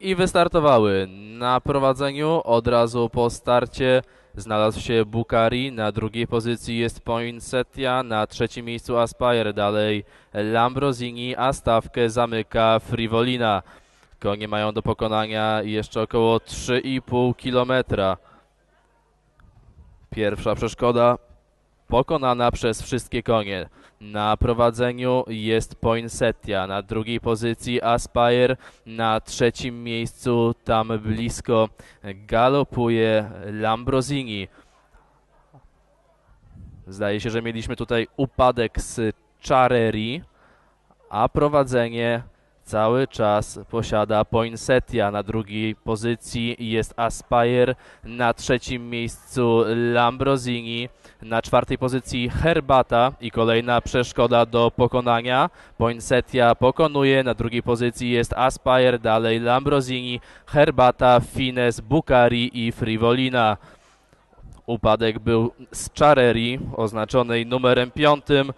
i wystartowały. Na prowadzeniu od razu po starcie znalazł się Bukari, na drugiej pozycji jest Poinsettia, na trzecim miejscu Aspire, dalej Lambrosini, a stawkę zamyka Frivolina. Konie mają do pokonania jeszcze około 3,5 kilometra. Pierwsza przeszkoda pokonana przez wszystkie konie. Na prowadzeniu jest Poinsettia, na drugiej pozycji Aspire, na trzecim miejscu tam blisko galopuje Lambrosini. Zdaje się, że mieliśmy tutaj upadek z Chareri, a prowadzenie cały czas posiada Poinsettia. Na drugiej pozycji jest Aspire, na trzecim miejscu Lambrosini, na czwartej pozycji Herbata i kolejna przeszkoda do pokonania. Poinsettia pokonuje, na drugiej pozycji jest Aspire, dalej Lambrosini, Herbata, Fines, Bukari i Frivolina. Upadek był z Chareri, oznaczonej numerem piątym.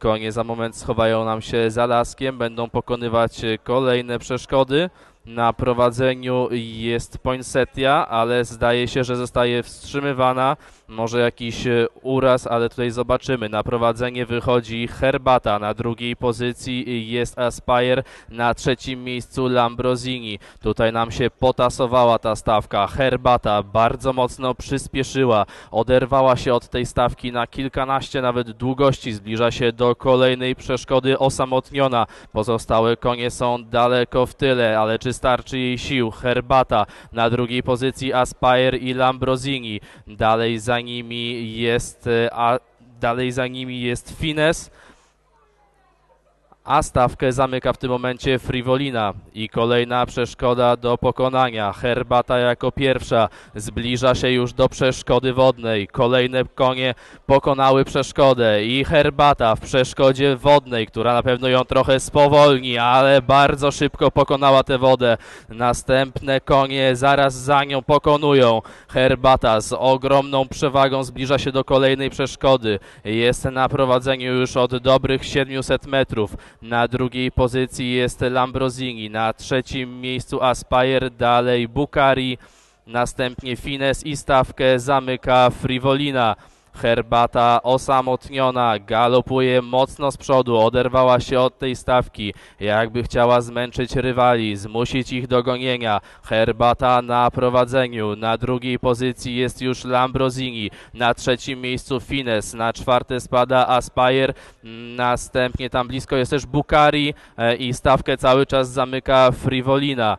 Konie za moment schowają nam się za laskiem, będą pokonywać e, kolejne przeszkody. Na prowadzeniu jest Poinsettia, ale zdaje się, że zostaje wstrzymywana. Może jakiś e, uraz, ale tutaj zobaczymy. Na prowadzenie wychodzi Herbata, na drugiej pozycji jest Aspire, na trzecim miejscu Lambrosini. Tutaj nam się potasowała ta stawka. Herbata bardzo mocno przyspieszyła, oderwała się od tej stawki na kilkanaście nawet długości, zbliża się do kolejnej przeszkody osamotniona. Pozostałe konie są daleko w tyle, ale czy starczy jej sił? Herbata na drugiej pozycji Aspire i Lambrosini. Dalej za nimi jest e, a dalej za nimi jest Fines. A stawkę zamyka w tym momencie Frivolina i kolejna przeszkoda do pokonania. Herbata jako pierwsza zbliża się już do przeszkody wodnej. Kolejne konie pokonały przeszkodę i Herbata w przeszkodzie wodnej, która na pewno ją trochę spowolni, ale bardzo szybko pokonała tę wodę. Następne konie zaraz za nią pokonują. Herbata z ogromną przewagą zbliża się do kolejnej przeszkody. Jest na prowadzeniu już od dobrych 700 metrów. Na drugiej pozycji jest Lambrosini, na trzecim miejscu Aspire, dalej Bukari, następnie Fines i stawkę zamyka Frivolina. Herbata osamotniona, galopuje mocno z przodu, oderwała się od tej stawki, jakby chciała zmęczyć rywali, zmusić ich do gonienia. Herbata na prowadzeniu, na drugiej pozycji jest już Lambrosini, na trzecim miejscu Fines, na czwarte spada Aspire, następnie tam blisko jest też Bukari e, i stawkę cały czas zamyka Frivolina.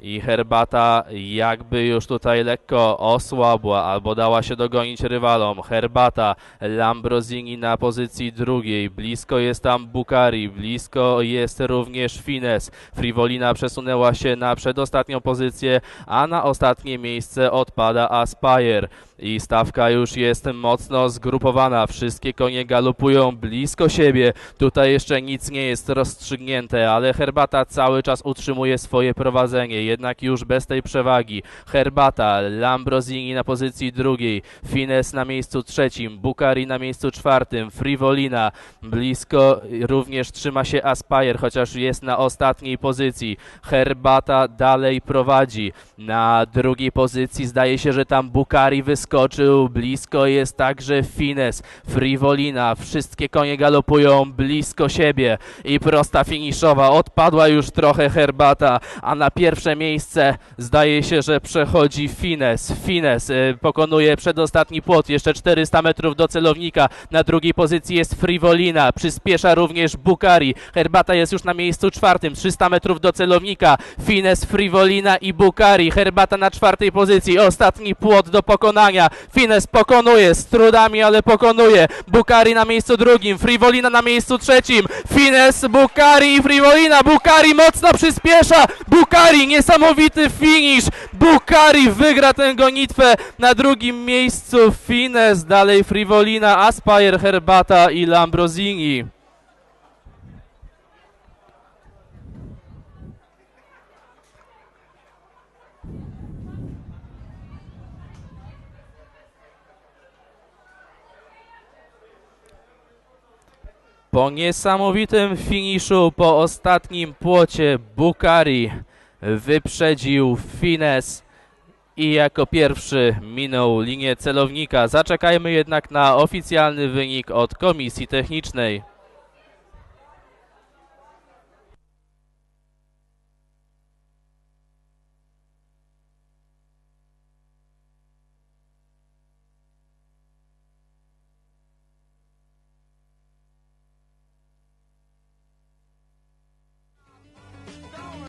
I Herbata jakby już tutaj lekko osłabła albo dała się dogonić rywalom. Herbata, Lambrosini na pozycji drugiej. Blisko jest tam Bukari, blisko jest również Fines. Frivolina przesunęła się na przedostatnią pozycję, a na ostatnie miejsce odpada Aspire. I stawka już jest mocno zgrupowana. Wszystkie konie galopują blisko siebie. Tutaj jeszcze nic nie jest rozstrzygnięte, ale Herbata cały czas utrzymuje swoje prowadzenie, jednak już bez tej przewagi. Herbata, Lambrosini na pozycji drugiej, Fines na miejscu trzecim, Bukari na miejscu czwartym, Frivolina blisko również trzyma się Aspire, chociaż jest na ostatniej pozycji. Herbata dalej prowadzi. Na drugiej pozycji zdaje się, że tam Bukari wyskoczył. Blisko jest także Fines, Frivolina. Wszystkie konie galopują blisko siebie i prosta finiszowa. Odpadła już trochę Herbata, a na pierwsze miejsce zdaje się, że przechodzi Fines. Fines y, pokonuje przedostatni płot, jeszcze 400 metrów do celownika. Na drugiej pozycji jest Frivolina, przyspiesza również Bukari. Herbata jest już na miejscu czwartym, 300 metrów do celownika. Fines, Frivolina i Bukari. Herbata na czwartej pozycji, ostatni płot do pokonania. Fines pokonuje z trudami, ale pokonuje. Bukari na miejscu drugim, Frivolina na miejscu trzecim. Fines, Bukari i Frivolina. Bukari mocno przyspiesza. Bukari, niesamowity finish. Bukari wygra tę gonitwę. Na drugim miejscu Fines, dalej Frivolina, Aspire, Herbata i Lambrosini. Po niesamowitym finiszu, po ostatnim płocie, Bukari wyprzedził Fines i jako pierwszy minął linię celownika. Zaczekajmy jednak na oficjalny wynik od komisji technicznej.